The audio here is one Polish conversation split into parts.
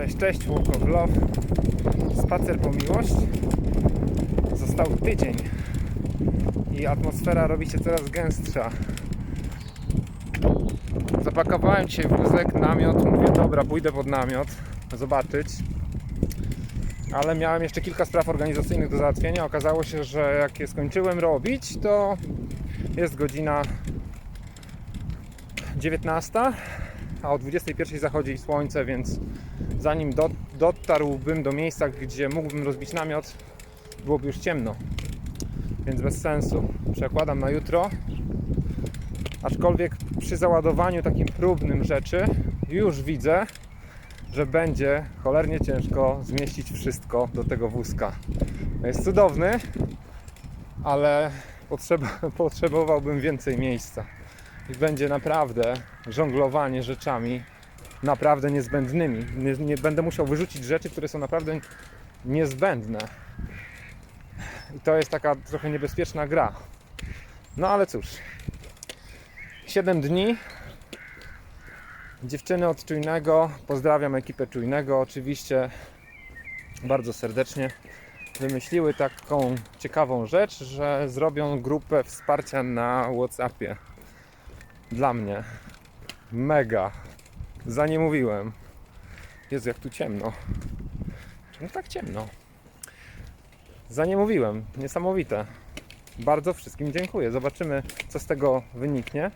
Cześć, cześć, Walk of Love. Spacer po miłość. Został tydzień i atmosfera robi się coraz gęstsza. Zapakowałem dzisiaj wózek, namiot. Mówię, dobra, pójdę pod namiot, zobaczyć. Ale miałem jeszcze kilka spraw organizacyjnych do załatwienia. Okazało się, że jak je skończyłem robić, to jest godzina 19, a o 21 zachodzi słońce, więc zanim do, dotarłbym do miejsca, gdzie mógłbym rozbić namiot, byłoby już ciemno. Więc bez sensu. Przekładam na jutro. Aczkolwiek przy załadowaniu takim próbnym rzeczy już widzę, że będzie cholernie ciężko zmieścić wszystko do tego wózka. Jest cudowny, ale potrzeba, potrzebowałbym więcej miejsca. I będzie naprawdę żonglowanie rzeczami naprawdę niezbędnymi. Nie, nie będę musiał wyrzucić rzeczy, które są naprawdę niezbędne. I to jest taka trochę niebezpieczna gra. No ale cóż. 7 dni. Dziewczyny od Czujnego. Pozdrawiam ekipę Czujnego oczywiście bardzo serdecznie. Wymyśliły taką ciekawą rzecz, że zrobią grupę wsparcia na Whatsappie. Dla mnie. Mega. Za nie mówiłem. Jezu, jak tu ciemno. Czemu tak ciemno? Za nie mówiłem. Niesamowite. Bardzo wszystkim dziękuję. Zobaczymy, co z tego wyniknie.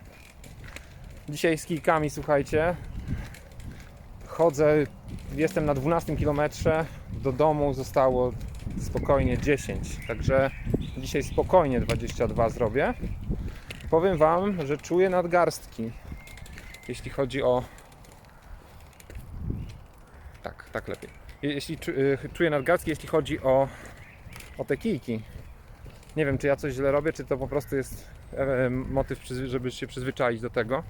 Dzisiaj z kijkami, słuchajcie. Chodzę, jestem na 12 km. Do domu zostało spokojnie 10. Także dzisiaj spokojnie 22 zrobię. Powiem Wam, że czuję nadgarstki, jeśli chodzi o. Tak, lepiej. Je- Jeśli y, czuję nadgarstki, jeśli chodzi o, o te kijki. Nie wiem, czy ja coś źle robię, czy to po prostu jest e, motyw, przyzwy- żeby się przyzwyczaić do tego.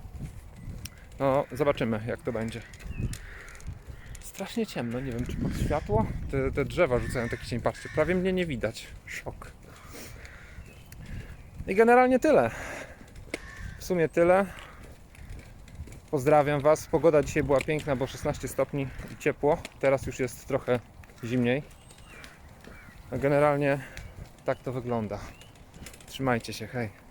No, zobaczymy, jak to będzie. Strasznie ciemno, nie wiem, czy pod światło te, te drzewa rzucają taki cień. Patrzcie, prawie mnie nie widać. Szok. I generalnie tyle. W sumie tyle. Pozdrawiam Was. Pogoda dzisiaj była piękna, bo 16 stopni i ciepło. Teraz już jest trochę zimniej. Generalnie tak to wygląda. Trzymajcie się, hej.